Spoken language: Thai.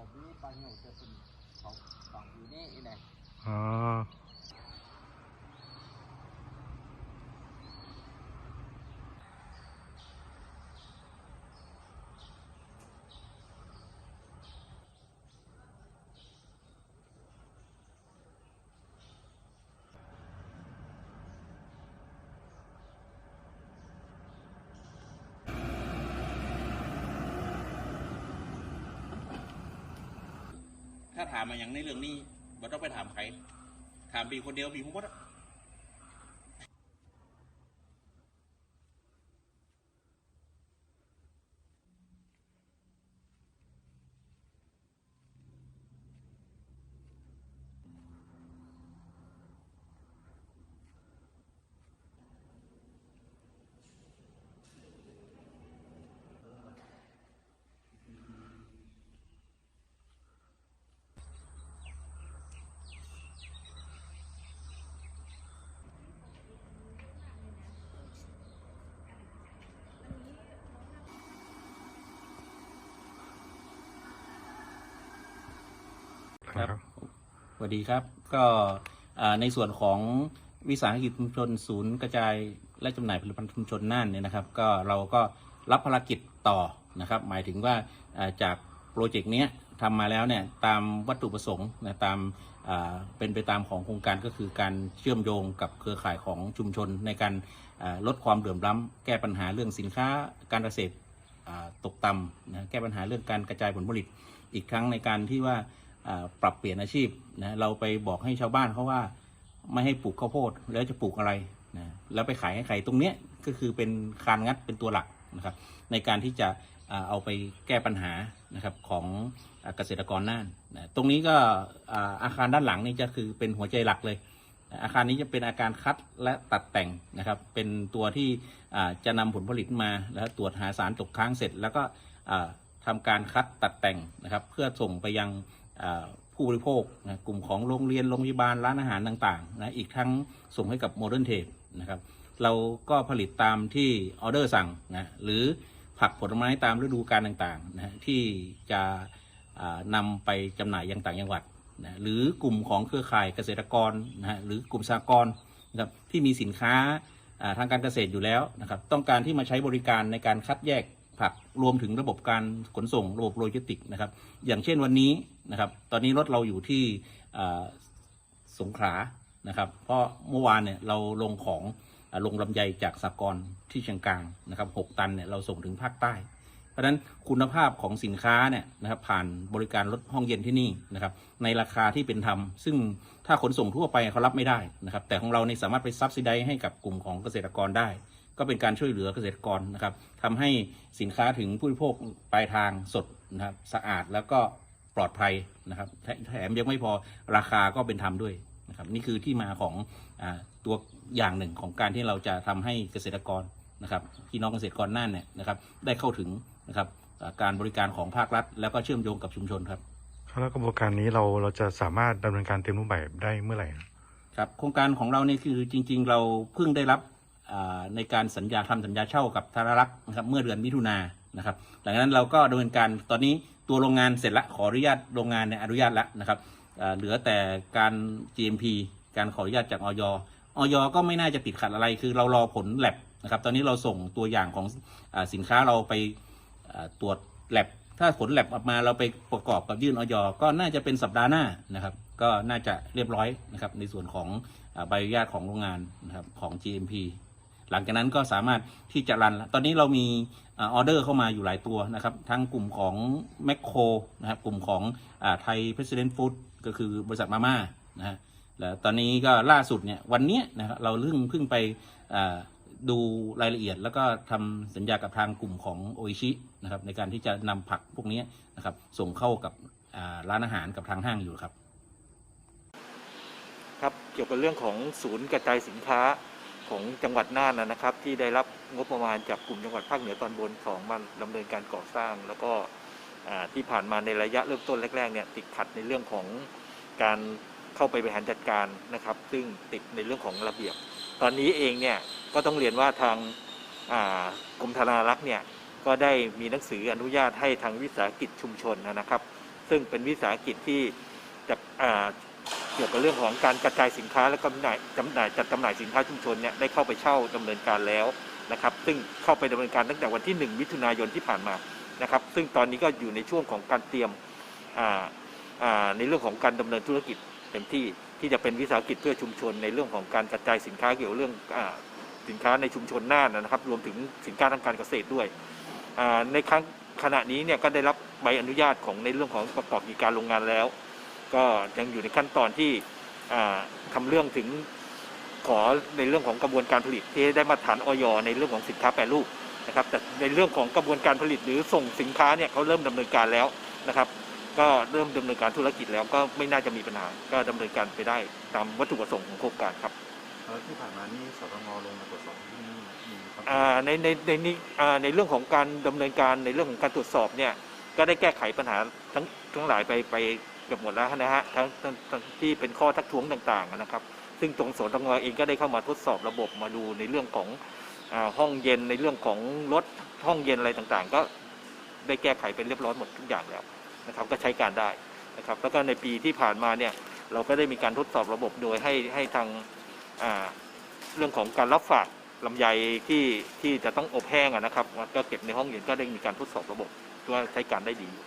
บอกนี้ปลาเหี่ยวจะเป็นเขาฝังอยู่นี่ไงอ๋อ ถ้าถามมาอย่างในเรื่องนี้บ่ต้องไปถามใคร ถามปีคนเดียวปีผมก็ ครับสวัสดีครับ ก็อ่าในส่วนของวิสาหกิจชุมชน ศูนย์กระจายและจำหน่ายผลิตภัณฑ์ชุมชนน่านเนี่ยนะครับ ก็เราก็รับภารกิจต่อนะครับ หมายถึงว่าอ่าจากโปรเจกต์เนี้ยทำมาแล้วเนี่ยตามวัตถุประสงค์นะตามอ่าเป็นไปตามของโครงการก็คือการเชื่อมโยงกับเครือข่ายของชุมชน ในการอ่าลดความเหลื่อมล้ำแก้ปัญหาเรื่องสินค้าการเกษตรอ่าตกต่ำนะแก้ปัญหาเรื่องการกระจายผลผลิตอีกครั้งในการที่ว่าอ่า ปรับเปลี่ยนอาชีพนะเราไปบอกให้ชาวบ้านเขาว่าไม่ให้ปลูกข้าวโพดแล้วจะปลูกอะไรนะแล้วไปขายให้ใครตรงเนี้ยก็คือเป็นคานงัดเป็นตัวหลักนะครับ ในการที่จะเอาไปแก้ปัญหานะครับของอเกษตรกรน่านนะตรงนี้ก็อาคารด้านหลังนี่จะคือเป็นหัวใจหลักเลย อาคารนี้จะเป็นอาการคัดและตัดแต่งนะครับ เป็นตัวที่จะนำผลผลิตมาแล้วตรวจหาสารตกค้างเสร็จ แล้วก็อ่าทำการคัดตัดแต่งนะครับ เพื่อส่งไปยัง ผู้บริโภคนะกลุ่มของโรงเรียนโรงพยาบาลร้านอาหารต่างๆนะอีกทั้งส่งให้กับโมเดิร์นเทรดนะครับเราก็ผลิตตามที่ออเดอร์สั่งนะหรือผักผลไม้ตามฤดูกาลต่างๆนะที่จะอ่านำไปจำหน่ายยังต่างจังหวัดนะหรือกลุ่มของเครือข่ายเกษตรกรนะฮะหรือกลุ่มสหกรนะครับที่มีสินค้าทางการเกษตรอยู่แล้วนะครับต้องการที่มาใช้บริการในการคัดแยก ผักรวมถึงระบบการขนส่งระบบโลจิสติกส์นะครับ อย่างเช่นวันนี้นะครับ ตอนนี้รถเราอยู่ที่สงขลานะครับ เพราะเมื่อวานเนี่ยเราลงของลงลำไยจากสหกรที่เชียงกลางนะครับหกตันเนี่ยเราส่งถึงภาคใต้ เพราะฉะนั้นคุณภาพของสินค้าเนี่ยนะครับผ่านบริการรถห้องเย็นที่นี่นะครับ ในราคาที่เป็นธรรม ซึ่งถ้าขนส่งทั่วไปเขารับไม่ได้นะครับ แต่ของเราเนี่ยสามารถไปซับซิได้ให้กับกลุ่มของเกษตรกรได้ ก็เป็นการช่วยเหลือเกษตรกรนะครับทำให้สินค้าถึงผู้บริโภคปลายทางสดนะครับสะอาดแล้วก็ปลอดภัยนะครับแถแถมยังไม่พอราคาก็เป็นธรรมด้วยนะครับนี่คือที่มาของอาตัวอย่างหนึ่งของการที่เราจะทำให้เกษตรกรนะครับพี่น้องเกษตรกรน่านเนี่ยนะครับได้เข้าถึงนะครับอ่าการบริการของภาครัฐ แล้วก็เชื่อมโยงกับชุมชนครับแล้วกระบวนการนี้เราเราจะสามารถดำเนินการเต็มรูปแบบได้เมื่อไหร่ครับครับโครงการของเราเนี่ยคือจริง ๆ เราเพิ่งได้รับอ่า ในการสัญญาทำสัญญาเช่ากับธารรักษ์นะครับเมื่อเดือนมิถุนายนะครับหลังจากนั้นเราก็ดำเนินการตอนนี้ตัวโรงงานเสร็จละขออนุญาตโรงงานเนี่ยอนุญาตล้วนะครับเหลือแต่การ GMP การขออนุญาตจากออยออยก็ไม่น่าจะติดขัดอะไร คือเรารอผลแลบนะครับตอนนี้เราส่งตัวอย่างของอสินค้าเราไปตรวจแลบถ้าผลแลบออกมาเราไปประกอบกับยื่นออยก็น่าจะเป็นสัปดาห์หน้านะครับ ก็น่าจะเรียบร้อยนะครับในส่วนของใบอนุญาตของโรงงานนะครับของ GMP หลังจากนั้นก็สามารถที่จะรัน ตอนนี้เรามีออเดอร์เข้ามาอยู่หลายตัวนะครับ ทั้งกลุ่มของแมคโครนะครับ กลุ่มของไทย President Food ก็คือบริษัทมาม่านะฮะแล้วตอนนี้ก็ล่าสุดเนี่ยวันเนี้ยนะครับเราเพิ่งเพิ่งไปดูรายละเอียดแล้วก็ทำสัญญากับทางกลุ่มของโออิชินะครับในการที่จะนำผักพวกนี้นะครับส่งเข้ากับร้านอาหารกับทางห้างอยู่ครับ ครับเกี่ยวกับเรื่องของศูนย์กระจายสินค้า ของจังหวัดน่านนะครับ ที่ได้รับงบประมาณจากกลุ่มจังหวัดภาคเหนือตอนบนของมาดำเนินการก่อสร้าง แล้วก็ที่ผ่านมาในระยะเริ่มต้นแรกๆเนี่ยติดขัดในเรื่องของการเข้าไปบริหารจัดการนะครับ ซึ่งติดในเรื่องของระเบียบ ตอนนี้เองเนี่ยก็ต้องเรียนว่าทางกรมธนารักษ์เนี่ยก็ได้มีหนังสืออนุญาตให้ทางวิสาหกิจชุมชนนะครับ ซึ่งเป็นวิสาหกิจที่จะ เกี่ยวกับเรื่องของการกระจายสินค้าและจำหน่ายจำหน่ายจัดจำหน่ายสินค้าชุมชนเนี่ยได้เข้าไปเช่าดำเนินการแล้วนะครับ ซึ่งเข้าไปดำเนินการตั้งแต่วันที่ 1 มิถุนายนที่ผ่านมานะครับ ซึ่งตอนนี้ก็อยู่ในช่วงของการเตรียมในเรื่องของการดำเนินธุรกิจเต็มที่ที่จะเป็นวิสาหกิจเพื่อชุมชนในเรื่องของการกระจายสินค้าเกี่ยวกับเรื่องอสินค้าในชุมชนน่านนะครับ รวมถึงสินค้าทางการเกษตรด้วยในครั้งขณะนี้เนี่ยก็ได้รับใบอนุญาตของในเรื่องของประกอบกิจการโรงงานแล้ว ก็ยังอยู่ในขั้นตอนที่อ่าทำเรื่องถึงขอในเรื่องของกระบวนการผลิตที่ได้มาตรฐานออยในเรื่องของสินค้าแปรรูปนะครับ แต่ในเรื่องของกระบวนการผลิตหรือส่งสินค้าเนี่ยเขาเริ่มดำเนินการแล้วนะครับ ก็เริ่มดำเนินการธุรกิจแล้วก็ไม่น่าจะมีปัญหา ก็ดำเนินการไปได้ตามวัตถุประสงค์ของโครงการครับที่ผ่านมานี่สตงลงมาตรวจสอบที่นี่มีความอ่าในในในนี้อ่าในเรื่องของการดำเนินการในเรื่องของการตรวจสอบเนี่ยก็ได้แก้ไขปัญหาทั้งทั้งหลายไปไปเกือบหมดแล้วนะฮะทั้งทั้งที่เป็นข้อทักท้วงต่างๆนะครับ ซึ่งตรงสวนตงเองก็ได้เข้ามาทดสอบระบบมาดูในเรื่องของอห้องเย็นในเรื่องของรถห้องเย็นอะไรต่างๆ ก็ได้แก้ไขเป็นเรียบร้อยหมดทุกอย่างแล้วนะครับ ก็ใช้การได้นะครับ แล้วก็ในปีที่ผ่านมาเนี่ยเราก็ได้มีการทดสอบระบบโดยให้ให้ทางเรื่องของการรับฝากลำไยที่ที่จะต้องอบแห้งนะครับก็เก็บในห้องเย็นก็ได้มีการทดสอบระบบว่าใช้การได้ดีอยู่